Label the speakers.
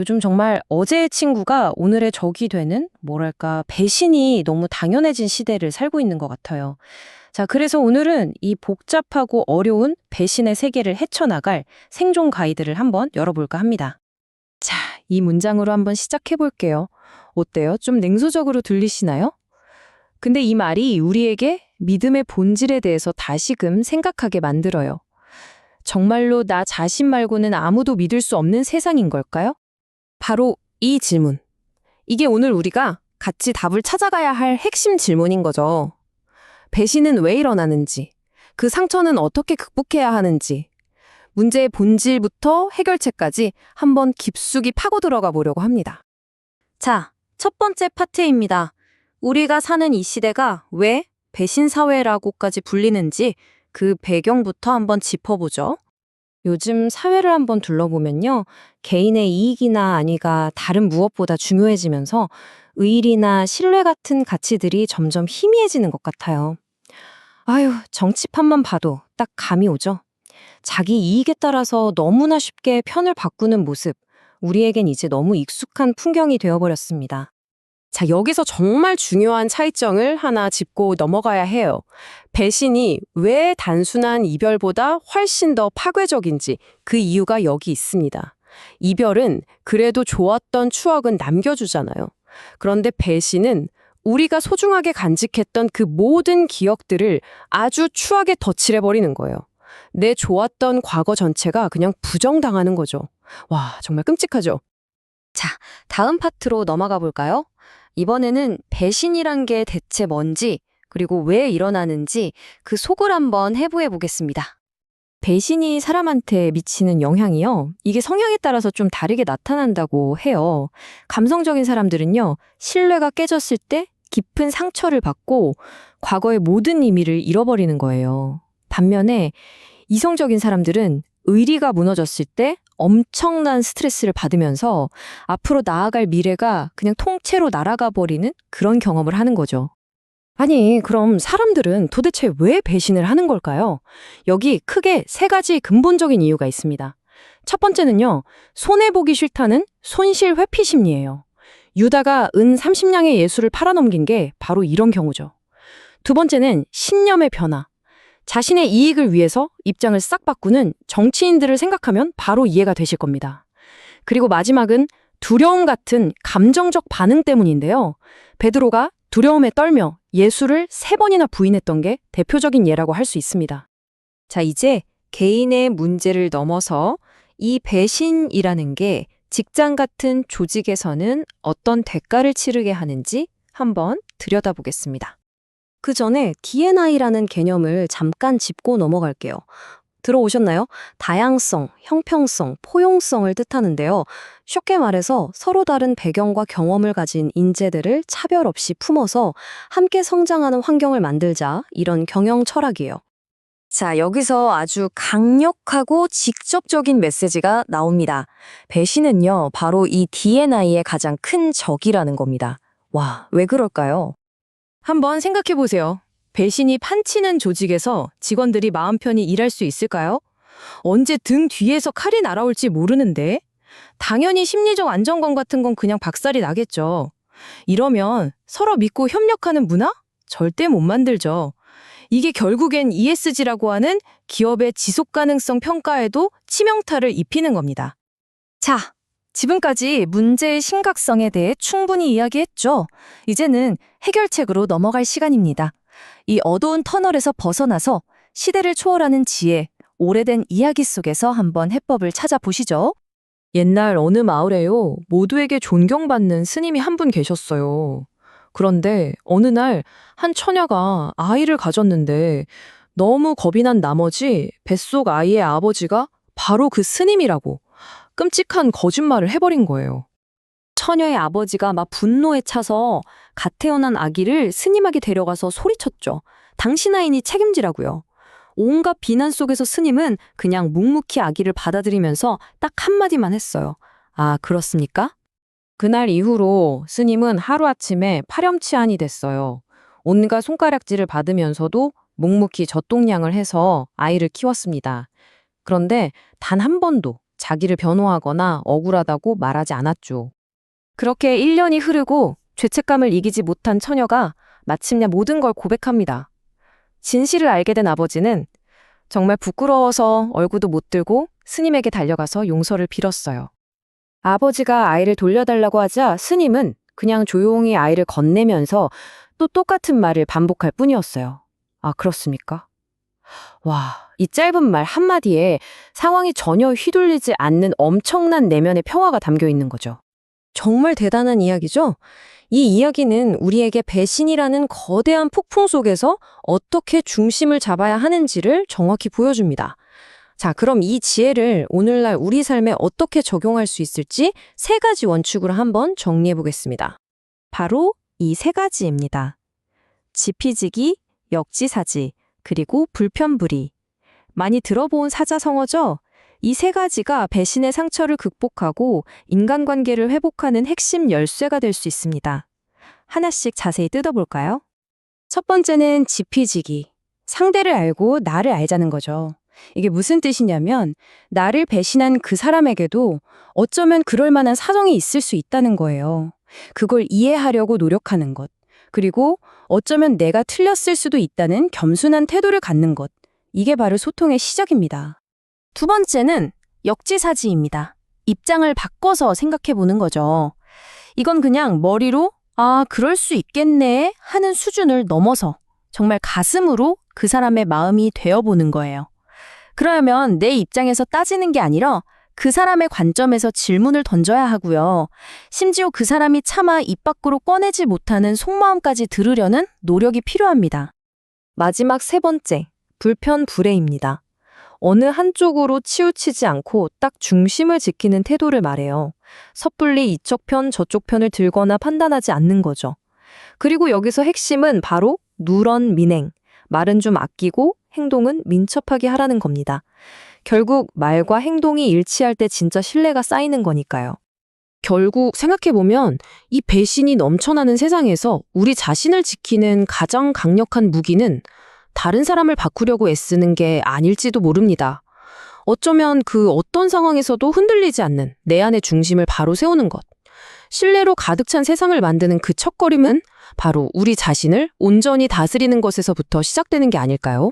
Speaker 1: 요즘 정말 어제의 친구가 오늘의 적이 되는, 뭐랄까, 배신이 너무 당연해진 시대를 살고 있는 것 같아요. 자, 그래서 오늘은 이 복잡하고 어려운 배신의 세계를 헤쳐나갈 생존 가이드를 한번 열어볼까 합니다. 자, 이 문장으로 한번 시작해 볼게요. 어때요? 좀 냉소적으로 들리시나요? 근데 이 말이 우리에게 믿음의 본질에 대해서 다시금 생각하게 만들어요. 정말로 나 자신 말고는 아무도 믿을 수 없는 세상인 걸까요? 바로 이 질문. 이게 오늘 우리가 같이 답을 찾아가야 할 핵심 질문인 거죠. 배신은 왜 일어나는지, 그 상처는 어떻게 극복해야 하는지, 문제의 본질부터 해결책까지 한번 깊숙이 파고 들어가 보려고 합니다. 자, 첫 번째 파트입니다. 우리가 사는 이 시대가 왜 배신 사회라고까지 불리는지 그 배경부터 한번 짚어보죠. 요즘 사회를 한번 둘러보면요. 개인의 이익이나 안위가 다른 무엇보다 중요해지면서 의리나 신뢰 같은 가치들이 점점 희미해지는 것 같아요. 아유, 정치판만 봐도 딱 감이 오죠. 자기 이익에 따라서 너무나 쉽게 편을 바꾸는 모습, 우리에겐 이제 너무 익숙한 풍경이 되어버렸습니다. 자, 여기서 정말 중요한 차이점을 하나 짚고 넘어가야 해요. 배신이 왜 단순한 이별보다 훨씬 더 파괴적인지 그 이유가 여기 있습니다. 이별은 그래도 좋았던 추억은 남겨주잖아요. 그런데 배신은 우리가 소중하게 간직했던 그 모든 기억들을 아주 추하게 덧칠해버리는 거예요. 내 좋았던 과거 전체가 그냥 부정당하는 거죠. 와, 정말 끔찍하죠? 자, 다음 파트로 넘어가 볼까요? 이번에는 배신이란 게 대체 뭔지, 그리고 왜 일어나는지 그 속을 한번 해부해 보겠습니다. 배신이 사람한테 미치는 영향이요. 이게 성향에 따라서 좀 다르게 나타난다고 해요. 감성적인 사람들은요, 신뢰가 깨졌을 때 깊은 상처를 받고 과거의 모든 의미를 잃어버리는 거예요. 반면에 이성적인 사람들은 의리가 무너졌을 때 엄청난 스트레스를 받으면서 앞으로 나아갈 미래가 그냥 통째로 날아가 버리는 그런 경험을 하는 거죠. 아니, 그럼 사람들은 도대체 왜 배신을 하는 걸까요? 여기 크게 세 가지 근본적인 이유가 있습니다. 첫 번째는요, 손해보기 싫다는 손실 회피 심리예요. 유다가 은 30냥의 예수를 팔아넘긴 게 바로 이런 경우죠. 두 번째는 신념의 변화. 자신의 이익을 위해서 입장을 싹 바꾸는 정치인들을 생각하면 바로 이해가 되실 겁니다. 그리고 마지막은 두려움 같은 감정적 반응 때문인데요. 베드로가 두려움에 떨며 예수를 세 번이나 부인했던 게 대표적인 예라고 할 수 있습니다. 자, 이제 개인의 문제를 넘어서 이 배신이라는 게 직장 같은 조직에서는 어떤 대가를 치르게 하는지 한번 들여다보겠습니다. 그 전에 D&I라는 개념을 잠깐 짚고 넘어갈게요. 들어오셨나요? 다양성, 형평성, 포용성을 뜻하는데요. 쉽게 말해서 서로 다른 배경과 경험을 가진 인재들을 차별 없이 품어서 함께 성장하는 환경을 만들자 이런 경영 철학이에요. 자, 여기서 아주 강력하고 직접적인 메시지가 나옵니다. 배신은요, 바로 이 D&I의 가장 큰 적이라는 겁니다. 와, 왜 그럴까요? 한번 생각해 보세요. 배신이 판치는 조직에서 직원들이 마음 편히 일할 수 있을까요? 언제 등 뒤에서 칼이 날아올지 모르는데? 당연히 심리적 안정감 같은 건 그냥 박살이 나겠죠. 이러면 서로 믿고 협력하는 문화? 절대 못 만들죠. 이게 결국엔 ESG라고 하는 기업의 지속 가능성 평가에도 치명타를 입히는 겁니다. 자, 지금까지 문제의 심각성에 대해 충분히 이야기했죠. 이제는 해결책으로 넘어갈 시간입니다. 이 어두운 터널에서 벗어나서 시대를 초월하는 지혜, 오래된 이야기 속에서 한번 해법을 찾아보시죠. 옛날 어느 마을에요. 모두에게 존경받는 스님이 한 분 계셨어요. 그런데 어느 날 한 처녀가 아이를 가졌는데 너무 겁이 난 나머지 뱃속 아이의 아버지가 바로 그 스님이라고 끔찍한 거짓말을 해버린 거예요. 처녀의 아버지가 막 분노에 차서 갓 태어난 아기를 스님에게 데려가서 소리쳤죠. 당신 아이니 책임지라고요. 온갖 비난 속에서 스님은 그냥 묵묵히 아기를 받아들이면서 딱 한마디만 했어요. 아, 그렇습니까? 그날 이후로 스님은 하루아침에 파렴치한이 됐어요. 온갖 손가락질을 받으면서도 묵묵히 젖동량을 해서 아이를 키웠습니다. 그런데 단 한 번도 자기를 변호하거나 억울하다고 말하지 않았죠. 그렇게 1년이 흐르고 죄책감을 이기지 못한 처녀가 마침내 모든 걸 고백합니다. 진실을 알게 된 아버지는 정말 부끄러워서 얼굴도 못 들고 스님에게 달려가서 용서를 빌었어요. 아버지가 아이를 돌려달라고 하자 스님은 그냥 조용히 아이를 건네면서 또 똑같은 말을 반복할 뿐이었어요. 아, 그렇습니까? 와, 이 짧은 말 한마디에 상황이 전혀 휘둘리지 않는 엄청난 내면의 평화가 담겨 있는 거죠. 정말 대단한 이야기죠? 이 이야기는 우리에게 배신이라는 거대한 폭풍 속에서 어떻게 중심을 잡아야 하는지를 정확히 보여줍니다. 자, 그럼 이 지혜를 오늘날 우리 삶에 어떻게 적용할 수 있을지 세 가지 원칙으로 한번 정리해 보겠습니다. 바로 이 세 가지입니다. 지피지기, 역지사지, 그리고 불편불이. 많이 들어본 사자성어죠? 이 세 가지가 배신의 상처를 극복하고 인간관계를 회복하는 핵심 열쇠가 될 수 있습니다. 하나씩 자세히 뜯어볼까요? 첫 번째는 지피지기. 상대를 알고 나를 알자는 거죠. 이게 무슨 뜻이냐면, 나를 배신한 그 사람에게도 어쩌면 그럴 만한 사정이 있을 수 있다는 거예요. 그걸 이해하려고 노력하는 것. 그리고 어쩌면 내가 틀렸을 수도 있다는 겸손한 태도를 갖는 것. 이게 바로 소통의 시작입니다. 두 번째는 역지사지입니다. 입장을 바꿔서 생각해 보는 거죠. 이건 그냥 머리로 아, 그럴 수 있겠네 하는 수준을 넘어서 정말 가슴으로 그 사람의 마음이 되어보는 거예요. 그러면 내 입장에서 따지는 게 아니라 그 사람의 관점에서 질문을 던져야 하고요. 심지어 그 사람이 차마 입 밖으로 꺼내지 못하는 속마음까지 들으려는 노력이 필요합니다. 마지막 세 번째, 불편불해입니다. 어느 한쪽으로 치우치지 않고 딱 중심을 지키는 태도를 말해요. 섣불리 이쪽 편 저쪽 편을 들거나 판단하지 않는 거죠. 그리고 여기서 핵심은 바로 누런 민행. 말은 좀 아끼고 행동은 민첩하게 하라는 겁니다. 결국 말과 행동이 일치할 때 진짜 신뢰가 쌓이는 거니까요. 결국 생각해보면 이 배신이 넘쳐나는 세상에서 우리 자신을 지키는 가장 강력한 무기는 다른 사람을 바꾸려고 애쓰는 게 아닐지도 모릅니다. 어쩌면 그 어떤 상황에서도 흔들리지 않는 내 안의 중심을 바로 세우는 것. 신뢰로 가득 찬 세상을 만드는 그 첫걸음은 바로 우리 자신을 온전히 다스리는 것에서부터 시작되는 게 아닐까요?